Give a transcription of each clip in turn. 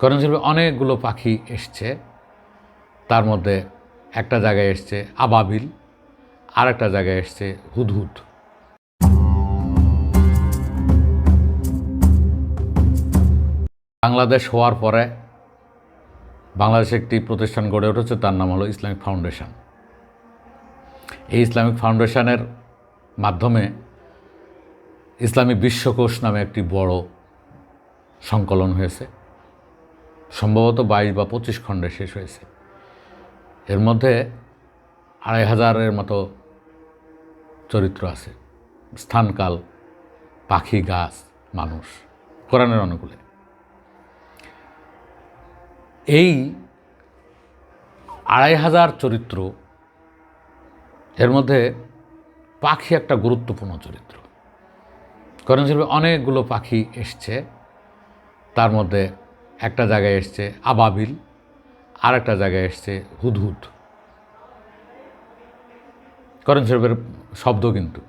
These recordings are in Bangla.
করণ শিল্পে অনেকগুলো পাখি এসছে। তার মধ্যে একটা জায়গায় এসছে আবাবিল আর একটা জায়গায় এসছে হুদহুদ। বাংলাদেশ হওয়ার পরে বাংলাদেশে একটি প্রতিষ্ঠান গড়ে উঠেছে, তার নাম হলো ইসলামিক ফাউন্ডেশন। এই ইসলামিক ফাউন্ডেশনের মাধ্যমে ইসলামী বিশ্বকোষ নামে একটি বড় সংকলন হয়েছে। সম্ভবত বাইশ বা পঁচিশ খণ্ডে শেষ হয়েছে। এর মধ্যে আড়াই হাজারের মতো চরিত্র আছে। স্থানকাল, পাখি, গাছ, মানুষ, কোরআনের অনুকূলে। এই আড়াই হাজার চরিত্র, এর মধ্যে পাখি একটা গুরুত্বপূর্ণ চরিত্র। করণ শিল্পে অনেকগুলো পাখি এসছে, তার মধ্যে একটা জায়গায় এসছে আবাবিল আর একটা জায়গায় এসছে হুদহুদ। করণ শরীফের শব্দ কিন্তু।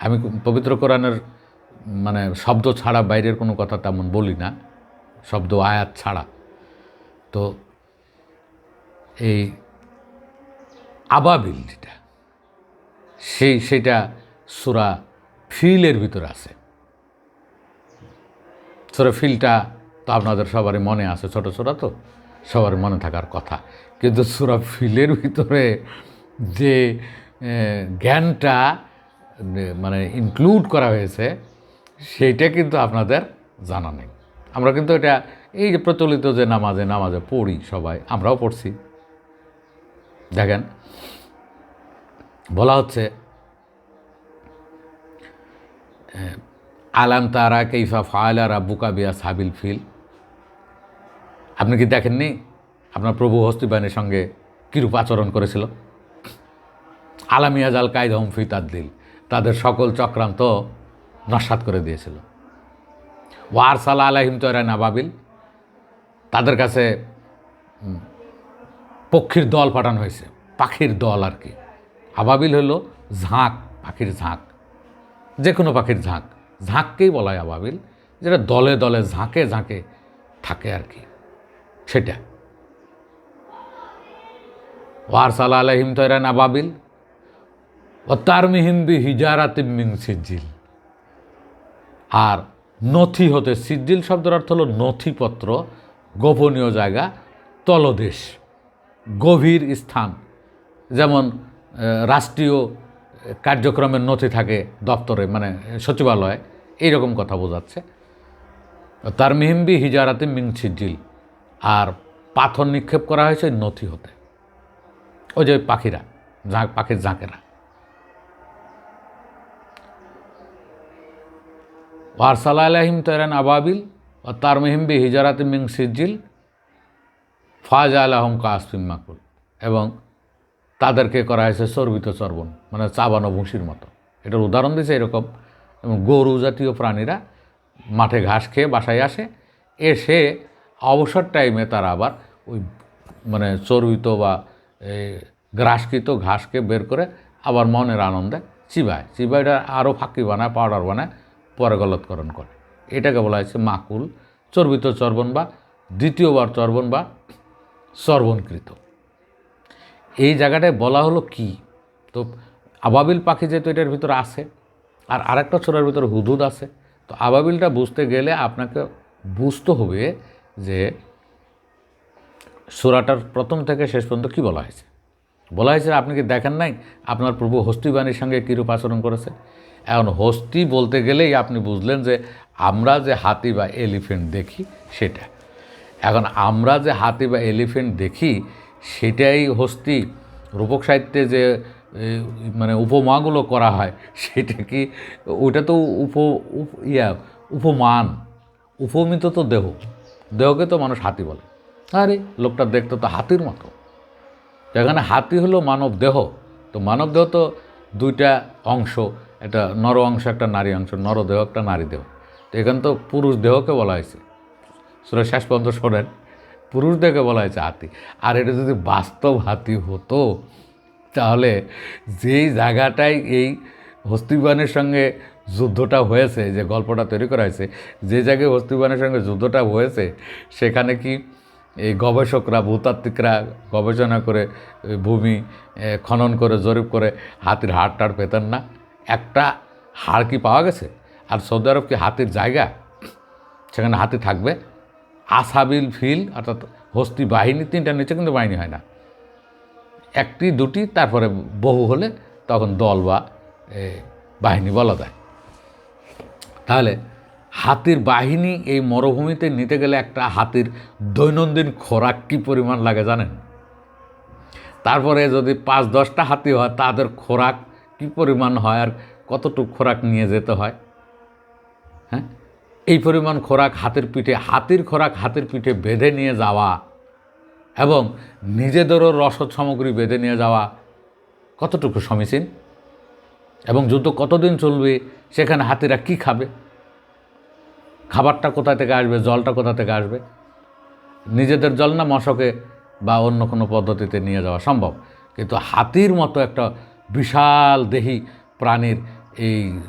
আমি পবিত্র কোরআনের মানে শব্দ ছাড়া বাইরের কোনো কথা তেমন বলি না, শব্দ আয়াত ছাড়া। তো এই আবাবিল যেটা, সেই, সেটা সুরা ফিলের ভিতরে আছে। সুরা ফিলটা তো আপনাদের সবারই মনে আছে ছোট ছোট তো? সবার মনে থাকার কথা। কিন্তু সুরা ফিলের ভিতরে যে জ্ঞানটা মানে ইনক্লুড করা হয়েছে, সেইটা কিন্তু আপনাদের জানা নেই। আমরা কিন্তু এটা, এই যে প্রচলিত যে নামাজে নামাজে পড়ি সবাই, আমরাও পড়ছি। দেখেন, বলা হচ্ছে আলাম তারা কেইফা ফায়লা রাব্বুকা বিয়া সাবিল ফিল? আপনি কি দেখেননি? আপনার প্রভু হস্তিবানের সঙ্গে কিরূপ আচরণ করেছিল? আলামিয়া জাল কায়দহম ফি তাদ্দিল তাদের সকল চক্রান্ত নস্বাত করে দিয়েছিল। ওয়ার সালা আলাহিম তৈরা নাবাবিল। তাদের কাছে পক্ষীর দল পাঠানো হয়েছে। পাখির দল আর কি। আবাবিল হলো ঝাঁক, পাখির ঝাঁক। যে কোনো পাখির ঝাঁক। ঝাঁককেই বলা হয় আবাবিল। যেটা দলে দলে ঝাঁকে ঝাঁকে থাকে আর কি। সেটা। ওয়ার সালা আলহিম তৈরান আবাবিল ও তার মিহিম্বি হিজারাত মিং সিজ্জিল। আর নথি হতে সিজ্জিল শব্দের অর্থ হলো নথিপত্র, গোপনীয় জায়গা, তলদেশ, গভীর স্থান। যেমন রাষ্ট্রীয় কার্যক্রমের নথি থাকে দপ্তরে মানে সচিবালয়ে, এইরকম কথা বোঝাচ্ছে। তার মিহিম্বি হিজারাতে মিং সিজ্জিল। আর পাথর নিক্ষেপ করা হয়েছে নথি হতে। ওই যে পাখিরা, ঝাঁক, পাখির ঝাঁকেরা। ওয়ারসাল আলাহিম তৈরান আবাবিল ও তার মিহিম্বি হিজারাত মিং সিজ্জিল, ফাজ আলহম কাসফিম মাকুল। এবং তাদেরকে করা হয়েছে চর্বিত চর্বণ মানে চাবানো ভুসির মতো। এটার উদাহরণ দিয়েছে এরকম। এবং গরু জাতীয় প্রাণীরা মাঠে ঘাস খেয়ে বাসায় আসে, এসে অবসর টাইমে তারা আবার ওই মানে চর্বিত বা গ্রাসকৃত ঘাসকে বের করে আবার মনের আনন্দে চিবায়। চিবাইটা আরও ফাঁকি বানায় পাউডার বানায়, পরে গলৎকরণ করে। এটাকে বলা হয়েছে মাকুল, চর্বিত চর্বণ বা দ্বিতীয়বার চর্বণ বা চর্বণকৃত। এই জায়গাটায় বলা হলো কি? তো আবাবিল পাখি যেহেতু এটার ভিতরে আছে, আর আরেকটা ছোড়ার ভিতরে হুদুদ আছে, তো আবাবিলটা বুঝতে গেলে আপনাকে বুঝতে হবে যে সুরাটার প্রথম থেকে শেষ পর্যন্ত কী বলা হয়েছে? বলা হয়েছে, আপনি কি দেখেন নাই আপনার প্রভু হস্তিবাণীর সঙ্গে কীরূপ আচরণ করেছে? এখন হস্তি বলতে গেলেই আপনি বুঝলেন যে আমরা যে হাতি বা এলিফেন্ট দেখি, সেটা। এখন আমরা যে হাতি বা এলিফেন্ট দেখি, সেটাই হস্তি রূপক সাহিত্যে যে মানে উপমাগুলো করা হয়, সেটা কি, ওইটা তো উপ- ইয়া, উপমান, উপমিত তো দেহ। দেহকে তো মানুষ হাতি বলে। আরে, লোকটা দেখতে তো হাতির মতো। তো এখানে হাতি হলো মানব দেহ, তো মানব দেহ তো দুইটা অংশ, একটা নর অংশ, একটা নারী অংশ, নর দেহ, একটা নারী দেহ। তো এখানে তো পুরুষ দেহকে বলা হয়েছে। সুরে শেষ পর্যন্ত শোনেন, পুরুষ দেহকে বলা হয়েছে হাতি। আর এটা যদি বাস্তব হাতি হতো, তাহলে যেই জায়গাটায় এই হস্তিবানের সঙ্গে যুদ্ধটা হয়েছে, যে গল্পটা তৈরি করা হয়েছে, যে জায়গায় হস্তিবানের সঙ্গে যুদ্ধটা হয়েছে, সেখানে কি এই গবেষকরা, ভূতাত্ত্বিকরা গবেষণা করে ভূমি খনন করে, জরিপ করে হাতির হাড় টাড় পেতেন না? একটা হাড় কি পাওয়া গেছে? আর সৌদি আরব কি হাতির জায়গা? সেখানে হাতি থাকবে? আসাবিল ফিল, অর্থাৎ হস্তি বাহিনী, তিনটা নিচে কিন্তু বাহিনী হয় না। একটি, দুটি, তারপরে বহু হলে তখন দল বা বাহিনী বলা যায়। তাহলে হাতির বাহিনী এই মরুভূমিতে নিতে গেলে একটা হাতির দৈনন্দিন খোরাক কী পরিমাণ লাগে জানেন? তারপরে যদি পাঁচ দশটা হাতি হয়, তাদের খোরাক কী পরিমাণ হয় আর কতটুকু খোরাক নিয়ে যেতে হয়? হ্যাঁ? এই পরিমাণ খোরাক হাতের পিঠে, হাতির খোরাক হাতের পিঠে বেঁধে নিয়ে যাওয়া এবং নিজেদেরও রসদ সামগ্রী বেঁধে নিয়ে যাওয়া কতটুকু সমীচীন? এবং যুদ্ধ কতদিন চলবে, সেখানে হাতিরা কি খাবে? খাবারটা কোথা থেকে আসবে, জলটা কোথা থেকে আসবে? নিজেদের জল না মশকে বা অন্য কোনো পদ্ধতিতে নিয়ে যাওয়া সম্ভব। কিন্তু হাতির মতো একটা বিশাল দেহি প্রাণীর এই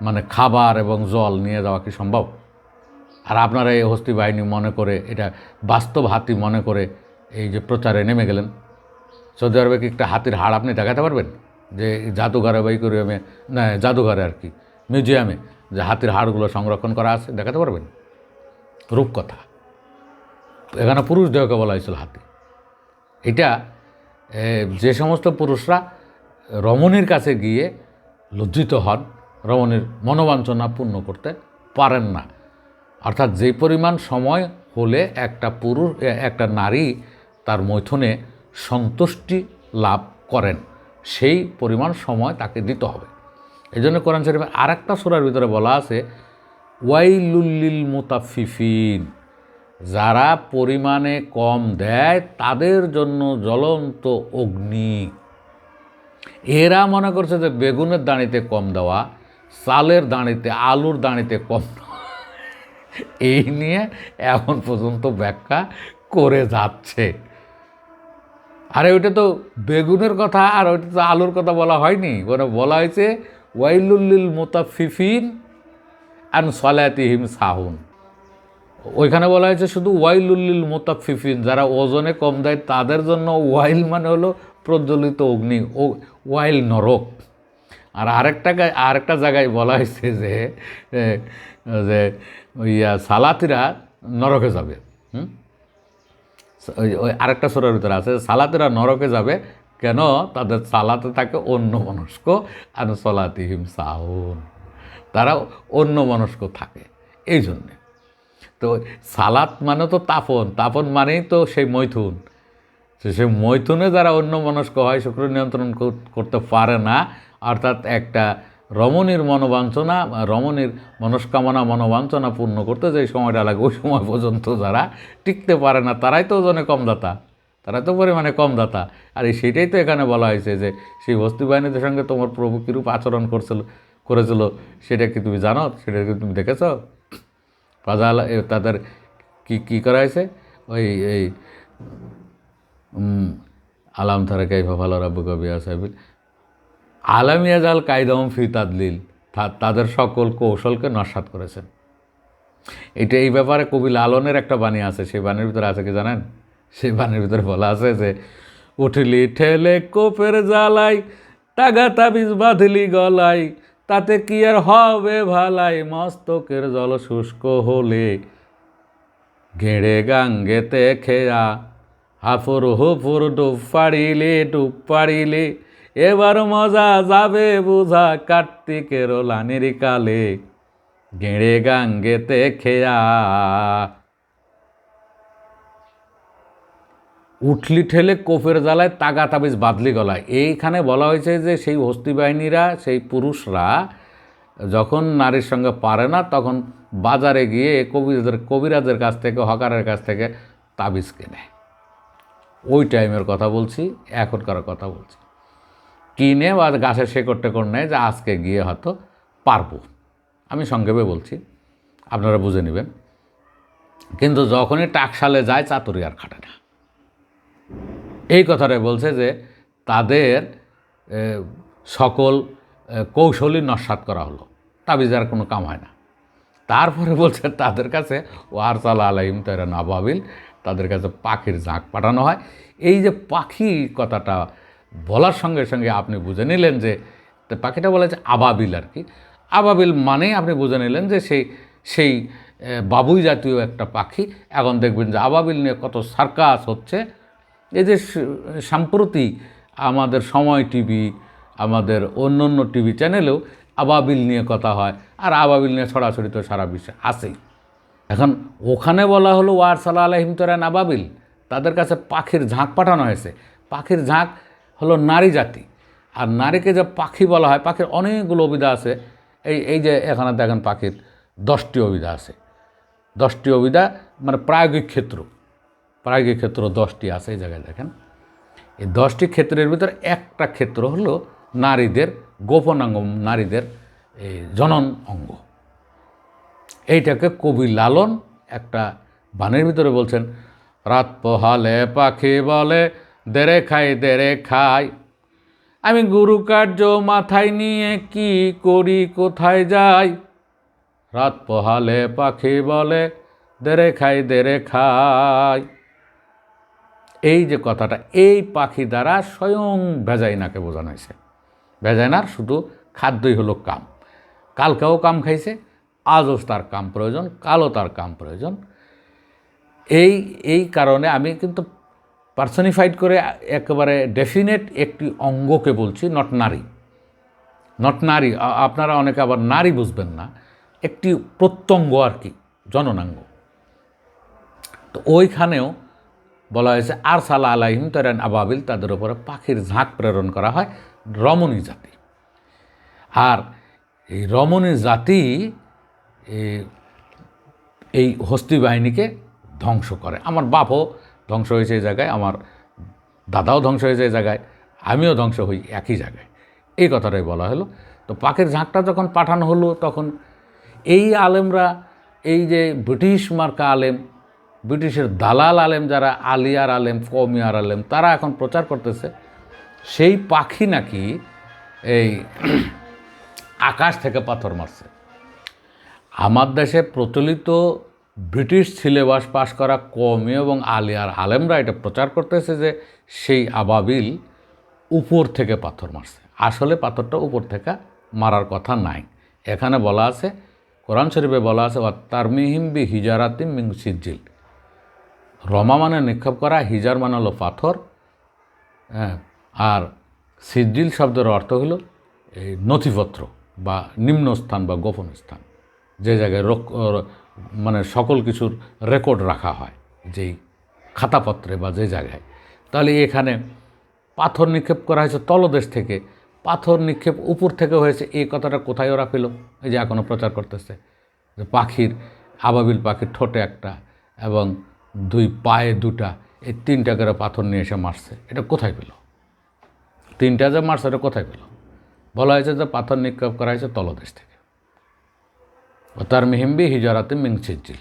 মানে খাবার এবং জল নিয়ে যাওয়া কি সম্ভব? আর আপনারা এই হস্তি বাহিনী মনে করে, এটা বাস্তব হাতি মনে করে এই যে প্রচারে নেমে গেলেন, সৌদি আরবে কি একটা হাতির হাড় আপনি দেখাতে পারবেন? যে জাদুঘরে বা ইকোরিয়ামে না, জাদুঘরে আর কি, মিউজিয়ামে, যে হাতির হাড়গুলো সংরক্ষণ করা আছে, দেখাতে পারবেন? রূপকথা। এখানে পুরুষ দেহকে বলা হয়েছিল হাতি। এটা যে সমস্ত পুরুষরা রমণীর কাছে গিয়ে লজ্জিত হন, রমণীর মনোবাঞ্ছনা পূর্ণ করতে পারেন না। অর্থাৎ যে পরিমাণ সময় হলে একটা পুরুষ একটা নারী তার মৈথুনে সন্তুষ্টি লাভ করেন। সেই পরিমাণ সময় তাকে দিতে হবে। এই জন্য কোরআন শরীফে আর একটা সুরার ভিতরে বলা আছে, ওয়াইলুল্লিল মুতাফিফিন যারা পরিমাণে কম দেয়, তাদের জন্য জ্বলন্ত অগ্নি। এরা মনে করছে যে বেগুনের দাঁড়িতে কম দেওয়া, চালের দাঁড়িতে আলুর দাঁড়িতে কম এই নিয়ে এখন পর্যন্ত ব্যাখ্যা করে যাচ্ছে। আরে ওইটা তো বেগুনের কথা, আর ওইটা তো আলুর কথা বলা হয়নি। মানে বলা হয়েছে ওয়াইলুল্লিল মোতাফিফিন অ্যান্ড সলাতিহিম সাহুন। ওইখানে বলা হয়েছে শুধু ওয়াইলুল্লিল মোতাফিফিন, যারা ওজনে কম দেয় তাদের জন্য ওয়াইল মানে হলো প্রজ্বলিত অগ্নি, ও ওয়াইল নরক। আর আরেকটা আরেকটা জায়গায় বলা হয়েছে যে যে ইয়া সালাতিরা নরকে যাবে, হুম? ওই আরেকটা সুরের ভিতরে আছে, সালাতেরা নরকে যাবে, কেন? তাদের সালাতে থাকে অন্য মনস্ক আর সলাতিহিম সাউন তারা অন্য মনস্ক থাকে, এই জন্যে। তো সালাত মানে তো তাপন তাপন মানেই তো সেই মৈথুন। সেই মৈথুনে যারা অন্য মনস্ক হয় শুক্র নিয়ন্ত্রণ কর- করতে পারে না, অর্থাৎ একটা রমণীর মনোবাঞ্ছনা, রমণীর মনস্কামনা, মনোবাঞ্ছনা পূর্ণ করতে যে সময়টা লাগে, ওই সময় পর্যন্ত যারা টিকতে পারে না, তারাই তো ওজনে কম দাতা। তারা তো পরিমাণে কম দাতা। আর সেটাই তো এখানে বলা হয়েছে যে, সেই হস্তি বাহিনীদের সঙ্গে তোমার প্রভু কীরূপ আচরণ করছিল, করেছিল, সেটা কি তুমি জানো? সেটা কি তুমি দেখেছ? ফাজাল তাদের কি কি করা হয়েছে? ওই, এই আলাম তারা কাইফা ভালো রাব্বু কবি সাহেবিল আলামিয়াজাল কায়দম ফি তাদলিল তাদের সকল কৌশলকে নস্বাত করেছেন। এটা এই ব্যাপারে কবি লালনের একটা বাণী আছে, সেই বাণীর ভিতরে আছে কি জানেন? সেই বাণীর ভিতরে বলা আছে যে, উঠলি ঠেলে কোপের জ্বালাই টাগা তাবিজ বাঁধলি গলাই তাতে কি আর হবে ভালাই, মস্তকের জল শুষ্ক হলে, গেড়ে গাঙ্গেতে খেয়া, হাফুর হুফুর ডুব পাড়িলে ডুব পাড়িলে এবার মজা যাবে বুঝা কার্তিকের লানির কালে। গেড়ে গাঙ্গেতে খেয়া। উঠলি ঠেলে কোফের জ্বালায় তাগা তাবিজ বাদলি গলায়। এইখানে বলা হয়েছে যে সেই হস্তি বাহিনীরা, সেই পুরুষরা যখন নারীর সঙ্গে পারে না, তখন বাজারে গিয়ে কবিরাজের কবিরাজের কাছ থেকে, হকারের কাছ থেকে তাবিজ কেনে। ওই টাইমের কথা বলছি, এখনকার কথা বলছি। কিনে বা গাছের শেকড় টেকড় নেয় যে আজকে গিয়ে হয়তো পারব। আমি সংক্ষেপে বলছি, আপনারা বুঝে নেবেন। কিন্তু যখনই টাকশালে যায়, চাতুরি আর খাটে না। এই কথাটাই বলছে যে তাদের সকল কৌশলই নস্বাত করা হলো। তাবিজার কোনো কাম হয় না। তারপরে বলছে তাদের কাছে ও আরসাল আলাইম তারা নবাবিল, তাদের কাছে পাখির ঝাঁক পাঠানো হয়। এই যে পাখি কথাটা বলার সঙ্গে সঙ্গে আপনি বুঝে নিলেন যে পাখিটা বলা আবাবিল আর কি। আবাবিল মানেই আপনি বুঝে নিলেন যে সেই সেই বাবুই জাতীয় একটা পাখি। এখন দেখবেন যে আবাবিল নিয়ে কত সার্কাস হচ্ছে। এই যে স- সাম্প্রতিক আমাদের সময় টিভি, আমাদের অন্য অন্য টিভি চ্যানেলেও আবাবিল নিয়ে কথা হয়। আর আবাবিল নিয়ে ছড়াছড়ি তো সারা বিশ্বে আসেই। এখন ওখানে বলা হলো ওয়ার সাল্লাহ আলহিম আবাবিল। তাদের কাছে পাখির ঝাঁক পাঠানো হয়েছে। পাখির ঝাঁক হলো নারী জাতি। আর নারীকে যে পাখি বলা হয়, পাখির অনেকগুলো অবিধা আছে। এই এই যে এখানে দেখেন পাখির দশটি অবিধা আছে। দশটি অবিধা মানে প্রায়োগিক ক্ষেত্র। প্রায়োগিক ক্ষেত্র দশটি আছে এই জায়গায় দেখেন। এই দশটি ক্ষেত্রের ভিতর একটা ক্ষেত্র হলো নারীদের গোপনাঙ্গ, নারীদের এই জনন অঙ্গ। এইটাকে কবি লালন একটা বানের ভিতরে বলছেন, রাত পোহালে পাখি বলে দেরে খাই দেরে খাই আমি গুরু কার্য মাথায় নিয়ে কি করি, কোথায় যাই? রাত পোহালে পাখি বলে দেরে খাই দেরে খাই এই যে কথাটা, এই পাখি দ্বারা স্বয়ং ভেজাইনাকে বোঝানো হয়েছে। ভেজাইনার শুধু খাদ্যই হলো কাম। কালকেও কাম খাইছে, আজও তার কাম প্রয়োজন, কালও তার কাম প্রয়োজন। এই এই কারণে আমি কিন্তু পার্সনিফাইড করে একেবারে ডেফিনেট একটি অঙ্গকে বলছি নট নারী। নট নারী আপনারা অনেকে আবার নারী বুঝবেন না, একটি প্রত্যঙ্গ আর কি, জননাঙ্গ। তো ওইখানেও বলা হয়েছে আর সালা আলাইহিম তরান আবাবিল, তাদের উপরে পাখির ঝাঁক প্রেরণ করা হয় রমণী জাতি। আর এই রমণী জাতি এই হস্তি বাহিনীকে ধ্বংস করে। আমার বাপও ধ্বংস হয়েছে এই জায়গায়, আমার দাদাও ধ্বংস হয়েছে এই জায়গায়, আমিও ধ্বংস হই একই জায়গায়। এই কথাটাই বলা হলো। তো পাখির ঝাঁকটা যখন পাঠানো হলো, তখন এই আলেমরা, এই যে ব্রিটিশ মার্কা আলেম, ব্রিটিশের দালাল আলেম যারা, আলিয়ার আলেম কমিয়ার আলেম, তারা এখন প্রচার করতেছে, সেই পাখি নাকি এই আকাশ থেকে পাথর মারছে। আমার দেশে প্রচলিত ব্রিটিশ সিলেবাস পাশ করা কমি এবং আলিয়ার আলেমরা এটা প্রচার করতেছে যে সেই আবাবিল উপর থেকে পাথর মারছে। আসলে পাথরটা উপর থেকে মারার কথা নাই। এখানে বলা আছে, কোরআন শরীফে বলা আছে তার মিহিম বি হিজারাতিম মিং সিজ্জিল। রমা মানে নিক্ষেপ করা, হিজার মানে হলো পাথর। হ্যাঁ আর সিজ্জিল শব্দের অর্থ হলো এই নথিপত্র বা নিম্নস্থান বা গোপন স্থান। যে জায়গায় মানে সকল কিছুর রেকর্ড রাখা হয় যেই খাতাপত্রে বা যে জায়গায়। তাহলে এখানে পাথর নিক্ষেপ করা হয়েছে তলদেশ থেকে। পাথর নিক্ষেপ উপর থেকে হয়েছে, এই কথাটা কোথায় ওরা পেল? এই যে এখনও প্রচার করতেছে যে পাখির, আবাবিল পাখির ঠোঁটে একটা এবং দুই পায়ে দুটা, এই তিনটা করে পাথর নিয়ে এসে মারছে। এটা কোথায় পেল? তিনটা যে মারছে, এটা কোথায় পেল? বলা হয়েছে যে পাথর নিক্ষেপ করা হয়েছে তলদেশ থেকে। ও তার মিহিম্বি হিজরাতে মিংসিজিল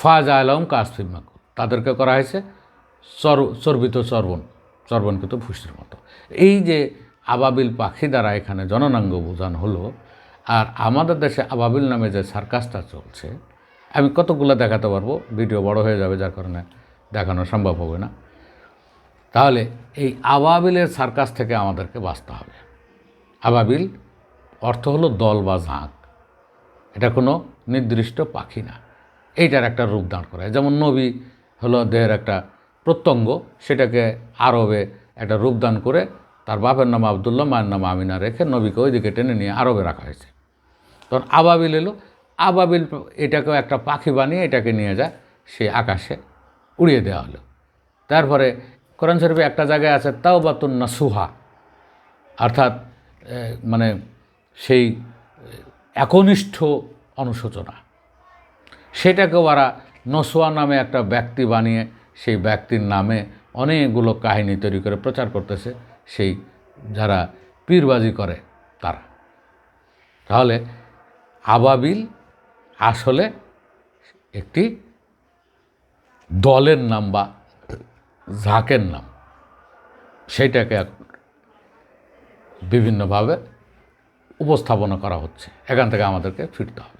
ফাজ আলম কাসফিম মাকুল। তাদেরকে করা হয়েছে চর চর্বিত চর্বণ চর্বণকৃত ভুষির মতো। এই যে আবাবিল পাখি দ্বারা এখানে জননাঙ্গ বোঝানো হলো, আর আমাদের দেশে আবাবিল নামে যে সার্কাসটা চলছে, আমি কতগুলো দেখাতে পারব? ভিডিও বড় হয়ে যাবে, যার কারণে দেখানো সম্ভব হবে না। তাহলে এই আবাবিলের সার্কাস থেকে আমাদেরকে বাঁচতে হবে। আবাবিল অর্থ হলো দল বা ঝাঁক। এটা কোনো নির্দিষ্ট পাখি না। এইটার একটা রূপ দাঁড় করায় যেমন নবী হলো দেহের একটা প্রত্যঙ্গ, সেটাকে আরবে একটা রূপদান করে তার বাপের নাম আবদুল্লাহ, মায়ের নাম আমিনা রেখে নবীকে ওইদিকে টেনে নিয়ে আরবে রাখা হয়েছে। তখন আবাবিল এলো। আবাবিল এটাকেও একটা পাখি বানিয়ে এটাকে নিয়ে যায় সেই আকাশে উড়িয়ে দেওয়া হলো। তারপরে কোরআন শরীফে একটা জায়গায় আছে তাও বাতুন নাসুহা। অর্থাৎ মানে সেই একনিষ্ঠ অনুশোচনা। সেটাকে ওরা নসোয়া নামে একটা ব্যক্তি বানিয়ে, সেই ব্যক্তির নামে অনেকগুলো কাহিনী তৈরি করে প্রচার করতেছে, সেই যারা পীরবাজি করে তারা। তাহলে আবাবিল আসলে একটি দলের নাম বা ঝাঁকের নাম। সেইটাকে এক- বিভিন্নভাবে উপস্থাপনা করা হচ্ছে। এখান থেকে আমাদেরকে ফিরতে হবে।